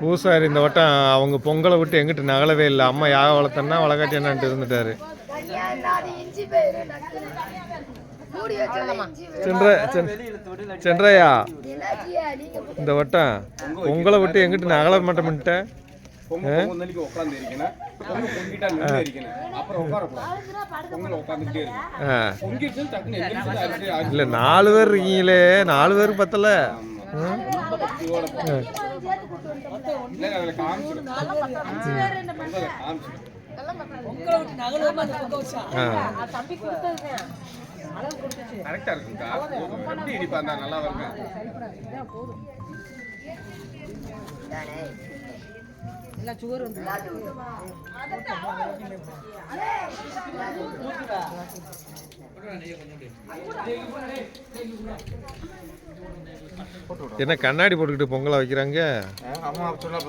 பூசாரி இந்த வட்டம் அவங்க பொங்கலை விட்டு எங்கிட்டு நகலவே இல்லை. அம்மா யாக வளர்த்தன்னா வளகாட்டி என்னான்ட்டு இருந்துட்டாரு. சென்ற சென்- சென்றையா? இந்த வட்டம் பொங்கலை விட்டு எங்கிட்டு நகல மாட்டோம்ட்ட அரிசி இல்லை நாலு பேர் இருக்கீங்களே. நாலு பேர் பத்தல. ரொம்ப பக்தியோட எப்படி இடிப்பா இருந்தா நல்லா வருங்க என்ன கண்ணாடி போட்டுக்கிட்டு பொங்கலை வைக்கிறாங்க?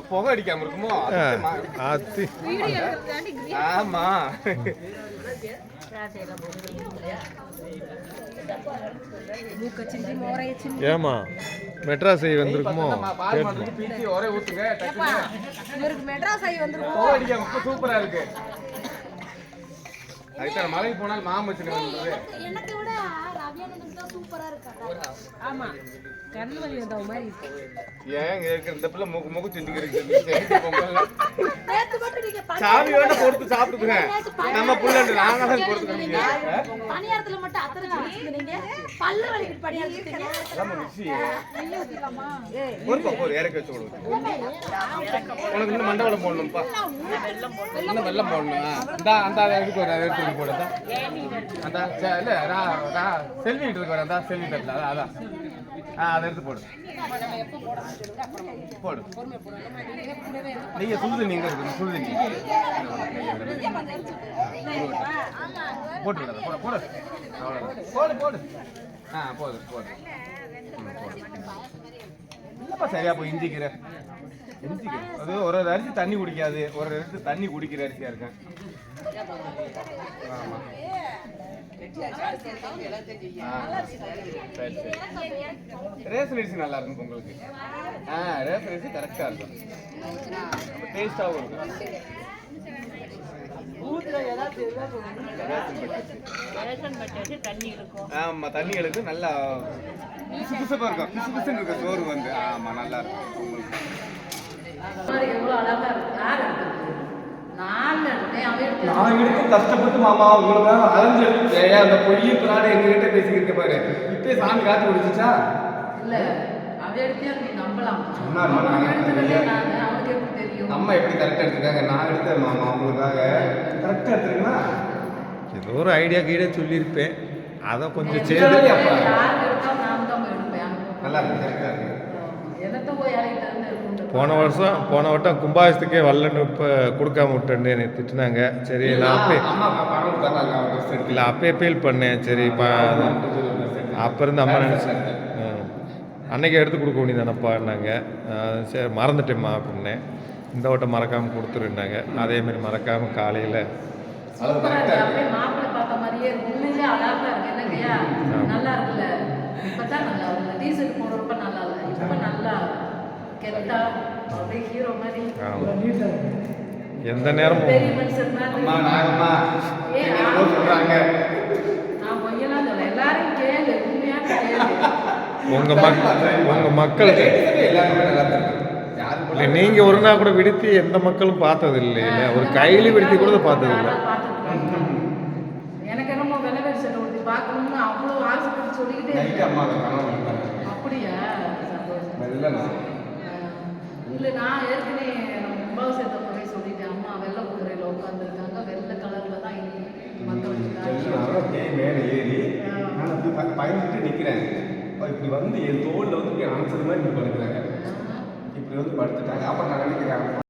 புகை அடிக்காம இருக்குமோ ஆத்தி. ஆமா. ஏமா மெட்ராஸ் வந்திருக்குமோ? பால் மாதிரி பீச்சி ஒரே ஊத்துங்க டக்குன்னு இவருக்கு மெட்ராஸ் அடிக்காம இப்ப சூப்பரா இருக்கு. அதுக்கு மலைக்கு போனால் மாமச்சினு எனக்கு சூப்பரா இருக்கா? ஆமா. கண்ணு வலி வந்த மாதிரி இருக்கு. ஏன் இங்க இந்த பிள்ளை முக முக செஞ்சுக்கிறீங்க நேத்து மட்டும் நீங்க பனி- சாமி வேணா பொறுத்து சாப்பிட்டுக்குங்க நம்ம புள்ள நாங்க தான் பொறுத்துக்கணுங்க பணியாரத்துல மட்டும் அத்தனை வச்சுருந்தீங்க நீங்க பல்லு வலிக்கிட்டு பணியாரத்துக்கு நம்ம மிக்ஸி. பொறுப்பா போடு இறக்கி வச்சு கொடுங்க. உனக்கு இன்னும் மண்டபம் போடணும்ப்பா. இன்னும் வெள்ளம் போடணும். அந்த அதை எடுத்து அதை எடுத்து. அந்த இல்ல செல்வி இருக்கு அதான் செல்வி பேப்பர் அதான் அதான். ஆ அதை எடுத்து போடு. போடு. நீங்கள் சுடுது நீங்கள் இருக்கு? சுடுது போட்டு விடாத போடு போடு. போடு போடு. ஆ போடு போடு. ம், சரியா போய் இஞ்சிக்கிற. இஞ்சிக்கிற. அது ஒரு ஒரு அரிசி தண்ணி குடிக்காது. ஒரு ஒரு அரிசி தண்ணி குடிக்கிற அரிசியா இருக்கேன். ஆமாம் ரேஷன் அரிசி நல்லா இருக்கும் உங்களுக்கு. ஆ ரேஷன் அரிசி கரெக்டாக இருக்கும். டேஸ்டாகவும் இருக்கும். ஆமா தண்ணி எடுத்து நல்லா பிசு பிசுப்பா இருக்கும். பிசு பிசுன்னு இருக்கும் சோறு வந்து. ஆமா நல்லா இருக்கும். உங்களுக்கு நான் எடுத்து கஷ்டப்பட்டு மாமா உங்களுக்காக அலைஞ்சு எடுத்து ஏன் அந்த பொய்யை பிராணி எங்ககிட்ட பேசிக்கிட்டு பாரு. இப்பயே சாமி காத்து குடிச்சிச்சா? இல்ல அம்மா எப்படி கரெக்டாக எடுத்துருக்காங்க நான் எடுத்தேன் மாமா உங்களுக்காக. கரெக்டாக எடுத்துருக்கீங்களா ஏதோ ஒரு ஐடியா கீழே சொல்லியிருப்பேன். அதை கொஞ்சம் சரி. சேர்த்து அப்பா. யார் எடுத்தா நான் தான் எடுப்பேன். நல்லா இருக்கு கரெக்டாக இருக்கு என்னத்த போய் இறங்கிட்டு இருந்து இருக்கும் போன வருஷம் போன வட்டம் கும்பாபிஷத்துக்கே வரலன்னு இப்போ கொடுக்காம விட்டேன்னு என்னை திட்டினாங்க. சரி நான் அப்பே இல்லை அப்பயே ஃபீல் பண்ணேன். சரி இப்போ அப்போ இருந்து அம்மா நினச்சேன் அன்னைக்கு எடுத்து கொடுக்க வேண்டியதானப்பான்னாங்க சரி மறந்துட்டேம்மா அப்படின்னேன் இந்த வட்டம் மறக்காமல் கொடுத்துருந்தாங்க அதேமாரி மறக்காமல் காலையில் அளவு கரெக்டாக உண்மையா கேளு. உங்கள் மக் உங்கள் மக்களுக்கு இல்லை நீங்கள் ஒரு நாள் கூட விடுத்தி எந்த மக்களும் பார்த்தது இல்லைல்ல ஒரு கையில விடுத்தி கூட பார்த்தது இல்லை. எனக்கு என்னமோ விலை செல்ல ஒருத்தி பார்க்கணும்னு அவ்வளோ ஆசைப்பட்டு சொல்லிக்கிட்டே அப்படியா? சந்தோஷம். இல்லை நான் ஏற்கனவே நம்ம கும்பாபிஷேகத்தை போய் சொல்லிட்டேன். அம்மா வெள்ளை குதிரையில் உட்காந்துருக்காங்க வெள்ளை கலரில் தான் அப்படியே மேலே ஏறி நான் அப்படி பயந்துட்டு நிற்கிறேன் இப்படி வந்து என் தோளில் வந்து அணைச்சது மாதிரி இப்படி படுக்கிறாங்க. இப்படி வந்து படுத்துட்டாங்க. அப்புறம் நான் நினைக்கிறேன்